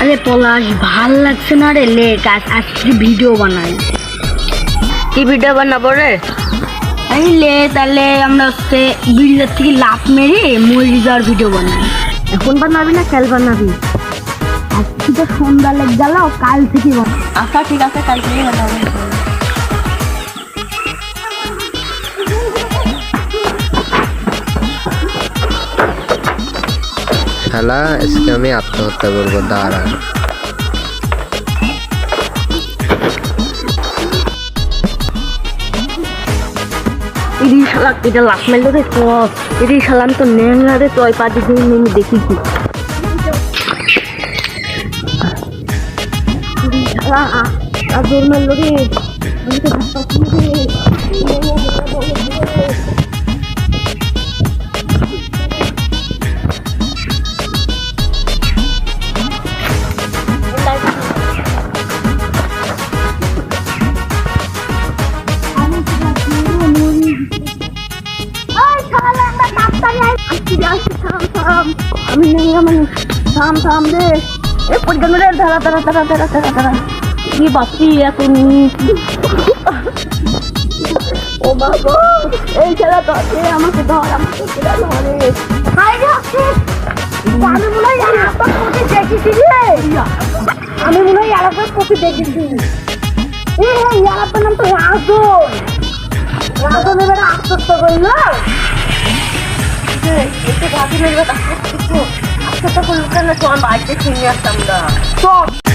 আরে পলাশ ভালো লাগছে না রে লে কাজ আজকে ভিডিও বানাই? কি ভিডিও বানাবো রে? আরে লে তাহলে আমরা হচ্ছে ব্রিজের থেকে লাফ মেরে মরে যাওয়ার ভিডিও বানাই। এখন বানাবি না কাল বানাবি? আজকে তো সন্ধ্যা লেগ গেল কাল থেকে বানাবো। আচ্ছা ঠিক আছে কাল থেকে বানাবো। শালা আজকে আমি আত্মহত্যা করব, দাঁড়া। ইরি শালা, এটা মারলো রে ইরি শালা তো নেংলা রে তয় পাটি দিয়ে নেমে দেখি কি শালা আর জোর রে। আমি তো আমি নেই আমি থাম থাম রে এ পরিজন রে ধারা ধারা ধারা ধারা ধারা ধারা কি বাপি এত ও বাবা এই ছেলে তো আমাকে ধর আমাকে ধরে আমি মনে হয় আরেকবার দেখেছি রে আমি মনে হয় আরেকবার কপি দেখেছি এ আরেকবার নাম তো রাজন রাজন এবার আত্মহত্যা করল একটু ভাবি নেবে আচ্ছা তো আমার বাড়িতে চিনি আসতাম না। চল।